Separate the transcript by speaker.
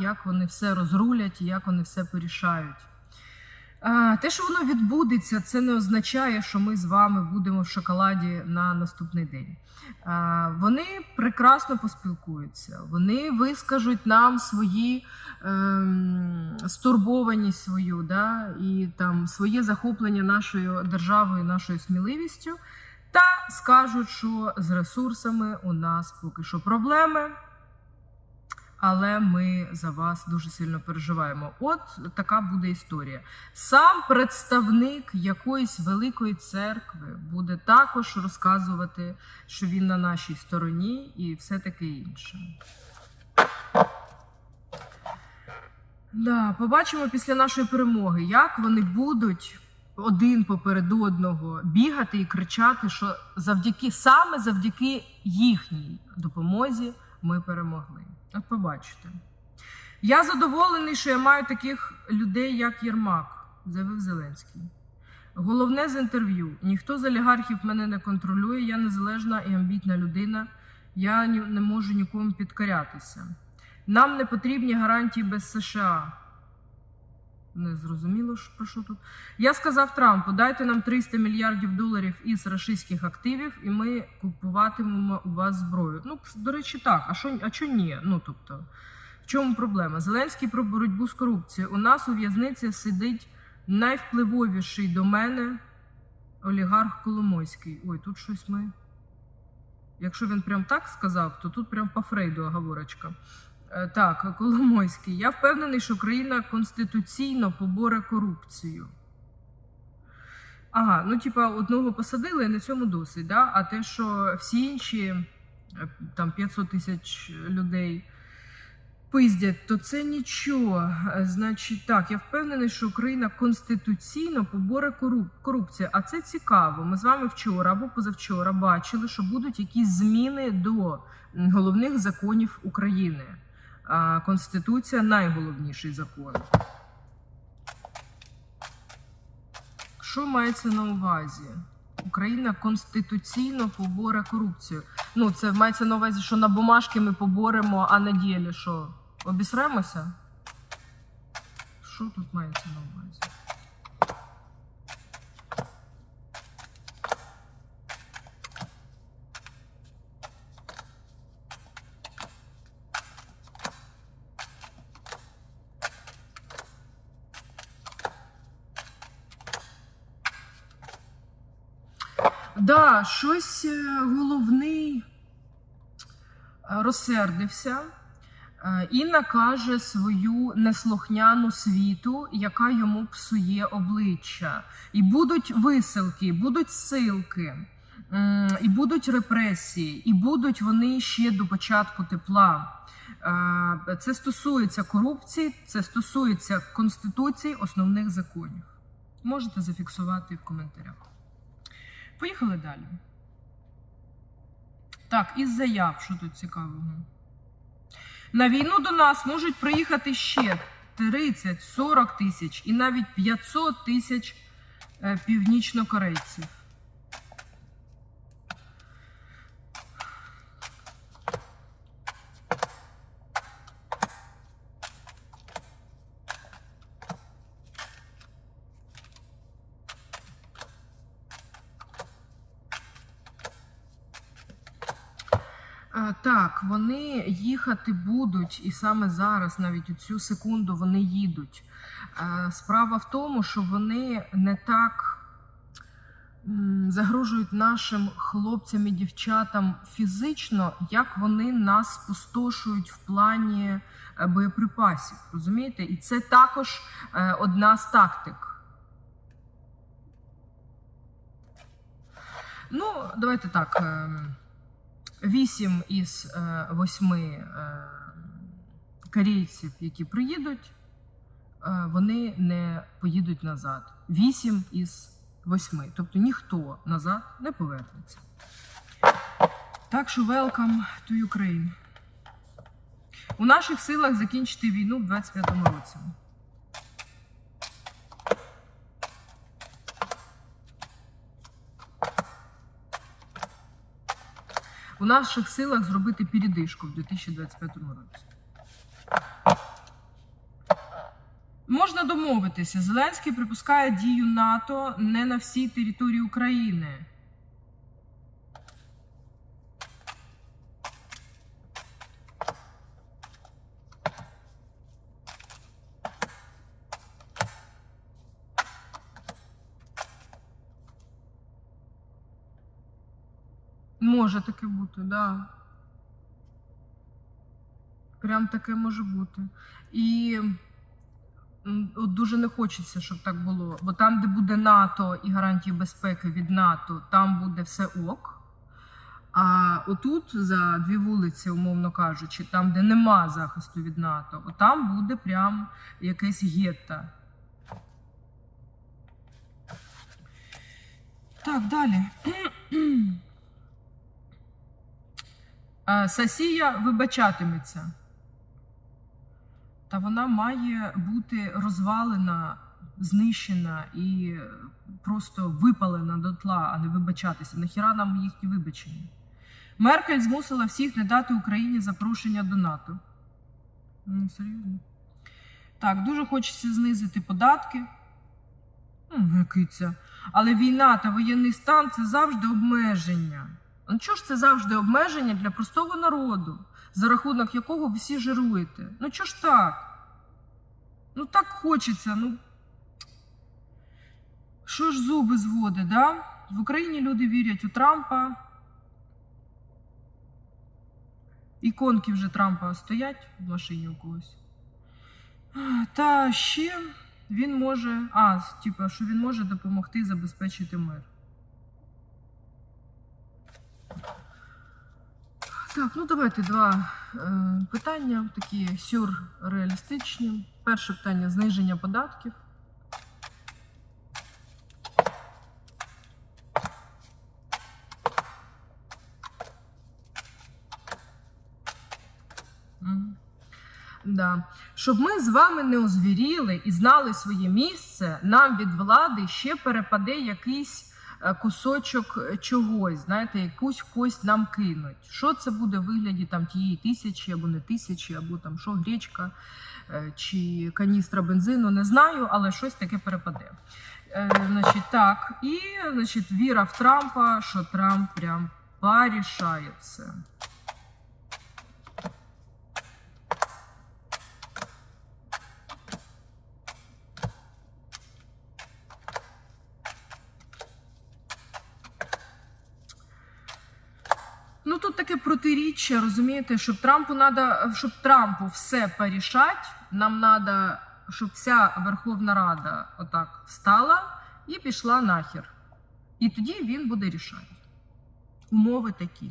Speaker 1: як вони все розрулять і як вони все порішають. Те, що воно відбудеться, це не означає, що ми з вами будемо в шоколаді на наступний день. Вони прекрасно поспілкуються, вони вискажуть нам свої ем, стурбованість свою, да, і там своє захоплення нашою державою, нашою сміливістю, та скажуть, що з ресурсами у нас поки що проблеми. Але ми за вас дуже сильно переживаємо. От така буде історія. Сам представник якоїсь великої церкви буде також розказувати, що він на нашій стороні і все таке інше. Да, побачимо після нашої перемоги, як вони будуть один поперед одного бігати і кричати, що завдяки саме завдяки їхній допомозі ми перемогли. От побачите. Я задоволений, що я маю таких людей, як Єрмак, заявив Зеленський. Головне з інтерв'ю: ніхто з олігархів мене не контролює, я незалежна і амбітна людина. Я не можу нікому підкорятися. Нам не потрібні гарантії без США. Не зрозуміло, про що тут. Я сказав Трампу: дайте нам 300 мільярдів доларів із рашистських активів, і ми купуватимемо у вас зброю. Ну, до речі, так. А що а що ні? Ну тобто, в чому проблема? Зеленський про боротьбу з корупцією. У нас у в'язниці сидить найвпливовіший до мене олігарх Коломойський. Ой, тут щось ми. Якщо він прям так сказав, то тут прям по Фрейду оговорочка. Е, Так, Коломойський. Я впевнений, що країна конституційно поборе корупцію. Ага, ну типа одного посадили, і на цьому досить. Да? А те, що всі інші е, там 500 тисяч людей пиздять, то це нічого. Е, Значить, так, я впевнений, що Україна конституційно поборе коруп- корупцію. А це цікаво. Ми з вами вчора або позавчора бачили, що будуть якісь зміни до головних законів України. А Конституція найголовніший закон. Що мається на увазі? Україна конституційно поборе корупцію. Ну, це мається на увазі, що на бумажки ми поборемо, а на ділі що? Обісремося? Що тут мається на увазі? Да, щось е, головний е, розсердився е, і накаже свою неслухняну світу, яка йому псує обличчя. І будуть висилки, будуть силки, і будуть репресії, і будуть вони ще до початку тепла. Це стосується корупції, це стосується конституції основних законів. Можете зафіксувати в коментарях. Поїхали далі. Так, із заяв, що тут цікавого. На війну до нас можуть приїхати ще 30-40 тисяч і навіть 500 тисяч е, північнокорейців. Е, Так, вони їхати будуть, і саме зараз, навіть у цю секунду, вони їдуть. Е, Справа в тому, що вони не так загрожують нашим хлопцям і дівчатам фізично, як вони нас спустошують в плані е, боєприпасів. Розумієте? І це також е, одна з тактик. Ну, давайте так. Вісім із е, восьми е, корейців, які приїдуть, е, вони не поїдуть назад. Вісім із восьми. Тобто ніхто назад не повернеться. Так що welcome to Ukraine. У наших силах закінчити війну в 25-му році. у наших силах зробити передишку в 2025 році. Можна домовитися, Зеленський припускає дію НАТО не на всій території України. Може таке бути, да. Прям таке може бути. І от дуже не хочеться, щоб так було. Бо там, де буде НАТО і гарантії безпеки від НАТО, там буде все ок. А отут, за дві вулиці, умовно кажучи, там, де нема захисту від НАТО, там буде прям якесь гетто. Так, далі. Е, Сасія вибачатиметься. Та вона має бути розвалена, знищена і просто випалена дотла, а не вибачатися. Нахіра нам їхні вибачення? Меркель змусила всіх не дати Україні запрошення до НАТО. Ну, серйозно. Так, дуже хочеться знизити податки. Ну, який це? Але війна та воєнний стан це завжди обмеження. Ну чого ж це завжди обмеження для простого народу, за рахунок якого ви всі жируєте? Ну чого ж так? Ну так хочеться. Ну що ж зуби зводить, да? В Україні люди вірять у Трампа. Іконки вже Трампа стоять в машині у когось. Та ще він може. А, типу, що він може допомогти забезпечити мир. Так, ну давайте два е, питання, такі сюрреалістичні. Перше питання зниження податків. Да. Щоб ми з вами не озвіріли і знали своє місце, нам від влади ще перепаде якийсь кусочок е, чогось, знаєте, якусь кость нам кинуть. Що це буде в вигляді там тієї тисячі або не тисячі, або там що, гречка е, чи каністра бензину, не знаю, але щось таке перепаде. Е, Значить, так, і значить, віра в Трампа, що Трамп прям порішає все. Ну тут таке протиріччя, розумієте, щоб Трампу надо, щоб Трампу все порішать, нам треба, щоб вся Верховна Рада отак встала і пішла нахер. І тоді він буде рішати. Умови такі.